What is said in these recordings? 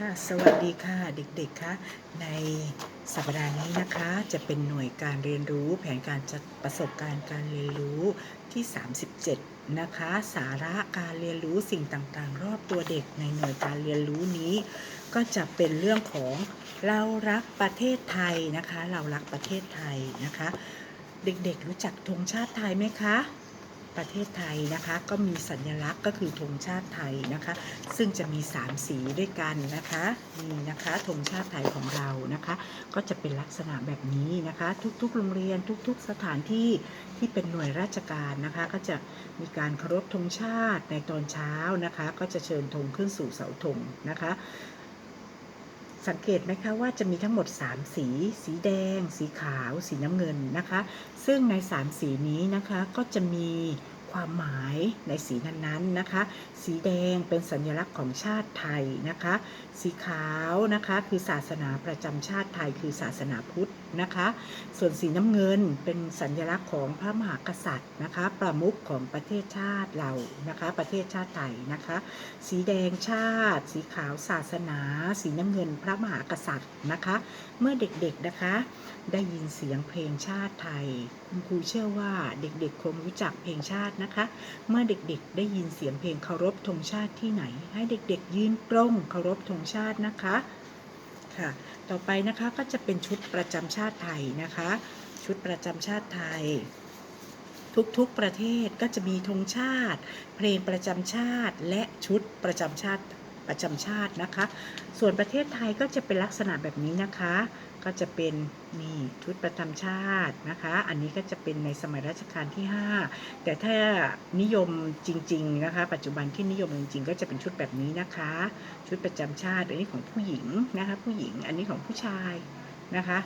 ค่ะ สวัสดีค่ะเด็กๆคะในสัปดาห์นี้นะคะ จะเป็นหน่วยการเรียนรู้แผนการจัดประสบการณ์การเรียนรู้ที่ 37 นะคะ สาระการเรียนรู้สิ่งต่างๆ รอบตัวเด็กในหน่วยการเรียนรู้นี้ ก็จะเป็นเรื่องของเรารักประเทศไทยนะคะ เรารักประเทศไทยนะคะ เด็กๆรู้จักธงชาติไทยไหมคะ ประเทศไทยนะคะ ก็มีสัญลักษณ์ก็คือธงชาติไทยนะคะ ซึ่งจะมี 3 สีด้วยกันนะคะนี่นะคะธงชาติไทยของเรานะคะ ก็จะเป็นลักษณะแบบนี้นะคะ ทุกๆ โรงเรียนทุก ๆ สถานที่ที่เป็นหน่วยราชการนะคะ ก็จะมีการเคารพธงชาติในตอนเช้านะคะ ก็จะเชิญธงขึ้นสู่เสาธงนะคะ สังเกตไหมคะว่าจะมีทั้งหมด 3 สี สีแดง สีขาว สีน้ำเงินนะคะ ซึ่งใน 3 สีนี้นะคะก็จะมี ความหมายในสีนั้นๆนะคะ สีแดงเป็นสัญลักษณ์ของชาติไทยนะคะ สีขาวนะคะคือศาสนาประจำชาติไทยคือศาสนาพุทธนะคะ ส่วนสีน้ำเงินเป็นสัญลักษณ์ของพระมหากษัตริย์นะคะ ประมุขของประเทศชาติเรานะคะ ประเทศชาติไทยนะคะ สีแดงชาติ สีขาวศาสนา สีน้ำเงินพระมหากษัตริย์นะคะ เมื่อเด็กๆนะคะได้ยินเสียงเพลงชาติไทย คุณครูเชื่อว่าเด็กๆคงรู้จักเพลงชาตินะคะ เมื่อเด็กๆ ได้ยินเสียงเพลงเคารพธงชาติที่ไหน ให้เด็กๆ ยืนตรงเคารพธงชาตินะคะค่ะ ต่อไปนะคะก็จะเป็นชุดประจำชาติไทยนะคะ ชุดประจำชาติไทย ทุกๆประเทศก็จะมีธงชาติ เพลงประจำชาติและชุดประจำชาติ ประจำชาตินะคะ ส่วนประเทศไทยก็จะเป็นลักษณะแบบนี้นะคะ ก็จะเป็นนี่ชุดประจำชาตินะคะ อันนี้ก็จะเป็นในสมัยรัชกาลที่ 5 แต่ถ้านิยมจริงๆนะคะ ปัจจุบันที่นิยมจริงๆ ก็จะเป็นชุดแบบนี้นะคะ ชุดประจำชาติ อันนี้ของผู้หญิงนะคะ ผู้หญิงอันนี้ของผู้ชายนะคะ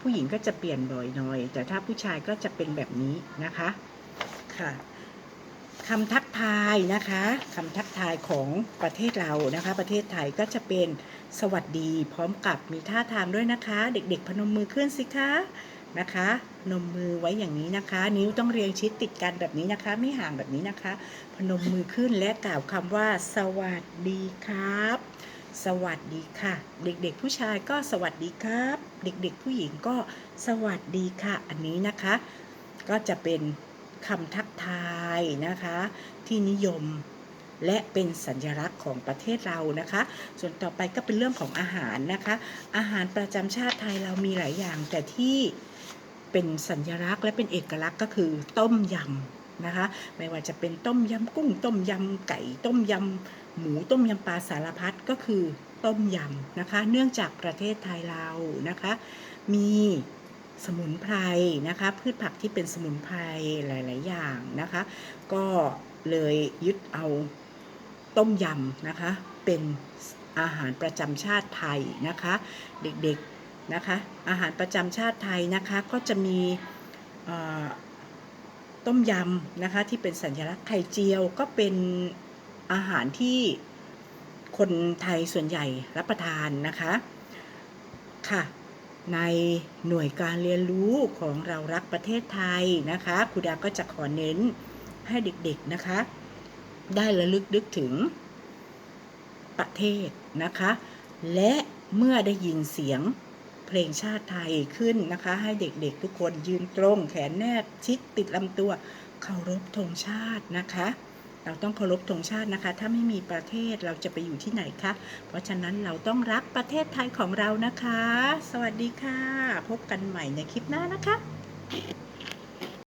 ผู้หญิงก็จะเปลี่ยนบ่อยหน่อย แต่ถ้าผู้ชายก็จะเป็นแบบนี้นะคะค่ะ คำทักทายนะคะคำทักทายของประเทศเรานะคะ ประเทศไทยก็จะเป็นสวัสดีพร้อมกับมีท่าทางด้วยนะคะ เด็กๆ พนมมือขึ้นสิคะนะคะพนมมือไว้อย่างนี้นะคะ นิ้วต้องเรียงชิดติดกันแบบนี้นะคะ ไม่ห่างแบบนี้นะคะ พนมมือขึ้นและกล่าวคำว่า สวัสดีครับ สวัสดีค่ะ เด็กๆ ผู้ชายก็สวัสดีครับ เด็กๆ ผู้หญิงก็สวัสดีค่ะ อันนี้นะคะ ก็จะเป็น คำทักทายนะคะ ที่นิยมและเป็นสัญลักษณ์ของประเทศเรานะคะ ส่วนต่อไปก็เป็นเรื่องของอาหารนะคะ อาหารประจำชาติไทยเรามีหลายอย่าง แต่ที่เป็นสัญลักษณ์และเป็นเอกลักษณ์ก็คือต้มยำนะคะ ไม่ว่าจะเป็นต้มยำกุ้ง ต้มยำไก่ ต้มยำหมูต้มยำปลาสารพัดก็คือต้มยำนะคะ เนื่องจากประเทศไทยเรานะคะ มี สมุนไพรนะคะพืชผักที่เป็นสมุนไพรหลาย ๆ อย่างนะคะ ก็เลยยึดเอาต้มยำนะคะ เป็นอาหารประจำชาติไทยนะคะ เด็ก ๆ นะคะ อาหารประจำชาติไทยนะคะก็จะมีต้มยำนะคะที่เป็นสัญลักษณ์ไข่เจียวก็เป็นอาหารที่คนไทยส่วนใหญ่รับประทานนะคะค่ะ ในหน่วยการเรียนรู้ของเรารักประเทศไทยนะคะครูดาก็จะขอเน้นให้เด็กๆนะคะ ได้ระลึกนึกถึงประเทศนะคะ และเมื่อได้ยินเสียงเพลงชาติไทยขึ้นนะคะ ให้เด็กๆทุกคนยืนตรง แขนแนบชิดติดลำตัวเคารพธงชาตินะคะ เราต้องเคารพธงชาตินะคะ ถ้าไม่มีประเทศเราจะไปอยู่ที่ไหนคะ เพราะฉะนั้นเราต้องรักประเทศไทยของเรานะคะ สวัสดีค่ะ พบกันใหม่ในคลิปหน้านะคะ